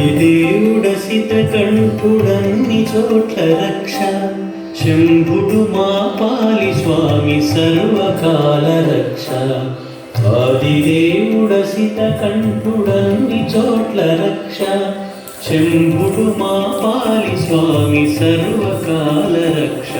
ఆదిదేవుడసిత కంఠుడన్ని చోట్ల రక్ష. శంభుడు మా పాలి స్వామి సర్వకాల రక్ష. ఆదిదేవుడసిత కంఠుడన్ని చోట్ల రక్ష. శంభుడు మా పాలి స్వామి సర్వకాల రక్ష.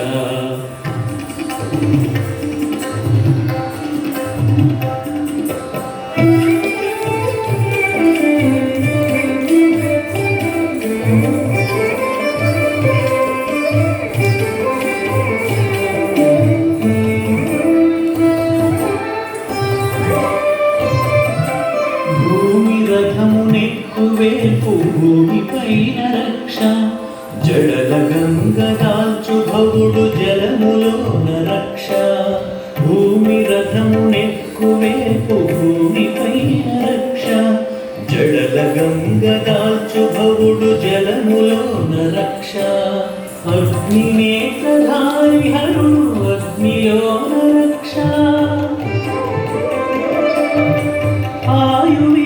భూమి రథమునెక్కువేపు భూమి పైన రక్ష. జడల గంగ భవుడు జలములోన రక్ష. భూమి రథమునెక్కువేపు భూమి పైన రక్ష. జడల గంగ భవుడు జలములోన రక్ష. అగ్ని నేత్రధారి హరుడు అగ్నిలోన రక్ష. ఆయువిచ్చు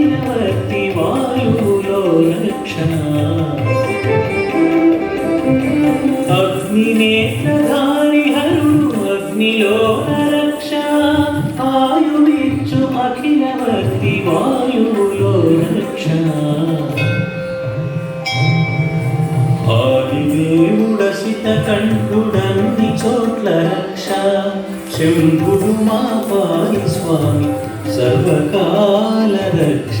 అఖిలవర్తి వాయువులో రక్షణ. అగ్ని నేత్రధారి హరుడు అగ్నిలో రక్ష ఆయువిచ్చు అఖిలవర్తి వాయువులో రక్షణ. ఆదిదేవుడసిత కంఠుడన్ని చోట్ల రక్ష. శంభుడు మా పాలి సర్వకాల రక్ష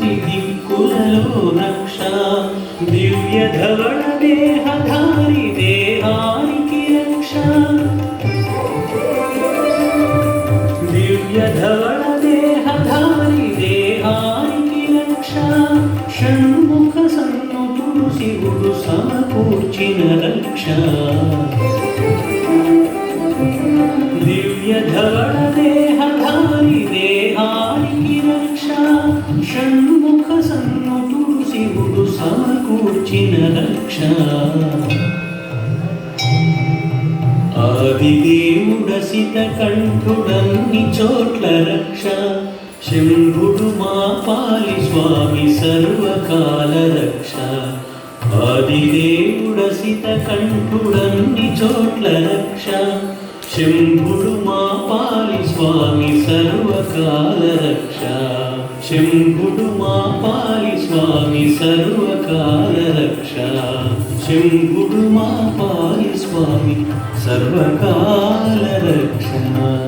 షణ్ముఖ సన్నుతుడు శివుడు సమకూర్చిన రక్ష దివ్య ధవళ దేహధారి దేహానికి రక్ష షణ్ముఖ సన్నుతుడు శివుడు సమకూర్చిన రక్ష ఆదిదేవుడసిత కంఠుడన్ని చోట్ల రక్ష శంభుడు మా పా స్వామి సర్వకాల రక్ష. ఆదిదేవుడసిత కంఠుడన్ని చోట్ల రక్ష. శంభుడు మా పాలి స్వామి సర్వకాల రక్ష. శంభుడు మా పాలి స్వామి సర్వకాల రక్ష. శంభుడు మా పాలి స్వామి సర్వకాల రక్షణ